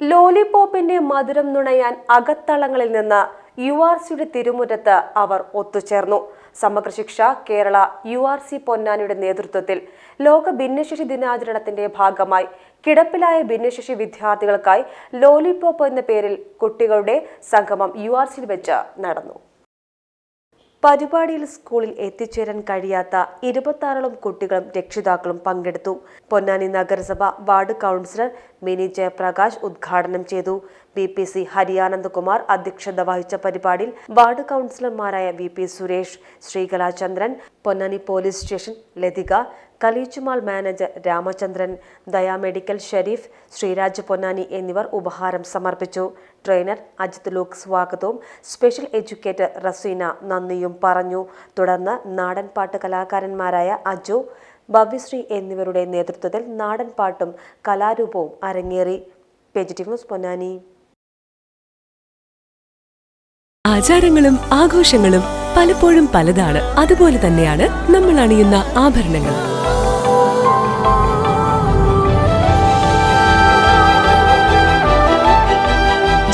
ലോലിപോപ്പിന്റെ മധുരം നുണയാൻ അകത്തളങ്ങളിൽ നിന്ന് you are സിയുടെ തിരുമുറ്റത്ത് അവർ ഒത്തുചേർന്നു. Samagra Shiksha Kerala U R C പൊന്നാനിയുടെ നേതൃത്വത്തിൽ ലോക ഭിന്നശേഷി ദിനാചരണത്തിന്റെ ഭാഗമായി കിടപ്പിലായ ഭിന്നശേഷി വിദ്യാർത്ഥികൾക്കായി ലോലിപോപ്പ് എന്ന പേരിൽ കുട്ടികളുടെ സംഗമം യു ആർ സിയിൽ വെച്ച് നടന്നു. പരിപാടിയിൽ സ്കൂളിൽ എത്തിച്ചേരാൻ കഴിയാത്ത ഇരുപത്താറോളം കുട്ടികളും രക്ഷിതാക്കളും പങ്കെടുത്തു. പൊന്നാനി നഗരസഭ വാർഡ് കൗൺസിലർ മിനി ജയപ്രകാശ് ഉദ്ഘാടനം ചെയ്തു. ബി പി സി ഹരിയാനന്ദകുമാർ അധ്യക്ഷത വഹിച്ച പരിപാടിയിൽ വാർഡ് കൗൺസിലർമാരായ V P Suresh Sreekalachandran Ponnani police station Lathika കലീച്ചുമാൾ manager Ramachandran Daya medical Sharif Sreeraj Ponnani എന്നിവർ ഉപഹാരം സമർപ്പിച്ചു. ട്രെയിനർ അജിത് ലൂക്ക് സ്വാഗതവും. സ്പെഷ്യൽ എഡ്യൂക്കേറ്റർ റസീന നന്ദിയും പറഞ്ഞു. തുടർന്ന് നാടൻ പാട്ട് കലാകാരന്മാരായ അജു ഭവ്യശ്രീ എന്നിവരുടെ നേതൃത്വത്തിൽ നാടൻ പാട്ടും കലാരൂപവും അരങ്ങേറി. പൊന്നാനി. ആചാരങ്ങളും ആഘോഷങ്ങളും പലപ്പോഴും പലതാണ്. അതുപോലെ തന്നെയാണ് നമ്മൾ അണിയുന്ന ആഭരണങ്ങൾ